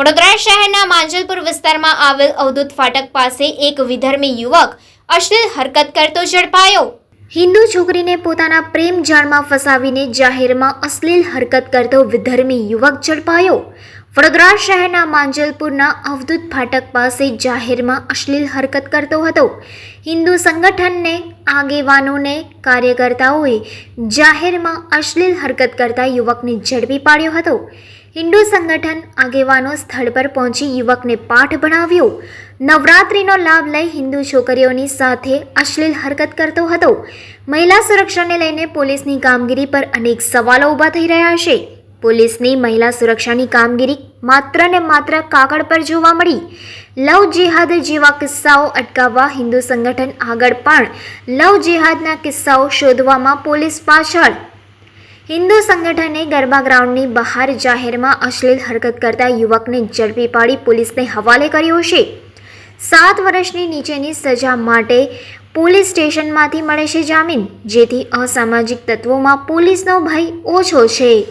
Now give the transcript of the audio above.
વડોદરા શહેરના માંજલપુર વિસ્તારમાં આવેલ અવધૂત ફાટક પાસે એક વિધર્મી યુવક અશ્લીલ હરકત કરતો ઝડપાયો. હિન્દુ છોકરીને પોતાના પ્રેમ જાળમાં ફસાવીને જાહેરમાં અશ્લીલ હરકત કરતો વિધર્મી યુવક ઝડપાયો. વડોદરા શહેરના માંજલપુરના અવધૂત ફાટક પાસે જાહેરમાં અશ્લીલ હરકત કરતો હતો. હિન્દુ સંગઠનને, આગેવાનોને, કાર્યકર્તાઓએ જાહેરમાં અશ્લીલ હરકત કરતા યુવકને ઝડપી પાડ્યો હતો. હિન્દુ સંગઠન આગેવાનો સ્થળ પર પહોંચી યુવકને પાઠ ભણાવ્યો. નવરાત્રિનો લાભ લઈ હિન્દુ છોકરીઓની સાથે અશ્લીલ હરકત કરતો હતો. મહિલા સુરક્ષાને લઈને પોલીસની કામગીરી પર અનેક સવાલો ઊભા થઈ રહ્યા છે. પોલીસની મહિલા સુરક્ષાની કામગીરી માત્ર ને માત્ર કાગળ પર જોવા મળી. લવ જેહાદ જેવા કિસ્સાઓ અટકાવવા હિન્દુ સંગઠન આગળ પણ લવ જેહાદના કિસ્સાઓ શોધવામાં પોલીસ પાછળ. હિન્દુ સંગઠને ગરબા ગ્રાઉન્ડની બહાર જાહેરમાં અશ્લીલ હરકત કરતા યુવકને ઝડપી પાડી પોલીસને હવાલે કર્યો છે. સાત વર્ષની નીચેની સજા માટે પોલીસ સ્ટેશનમાંથી મળે છે જામીન, જેથી અસામાજિક તત્વોમાં પોલીસનો ભય ઓછો છે.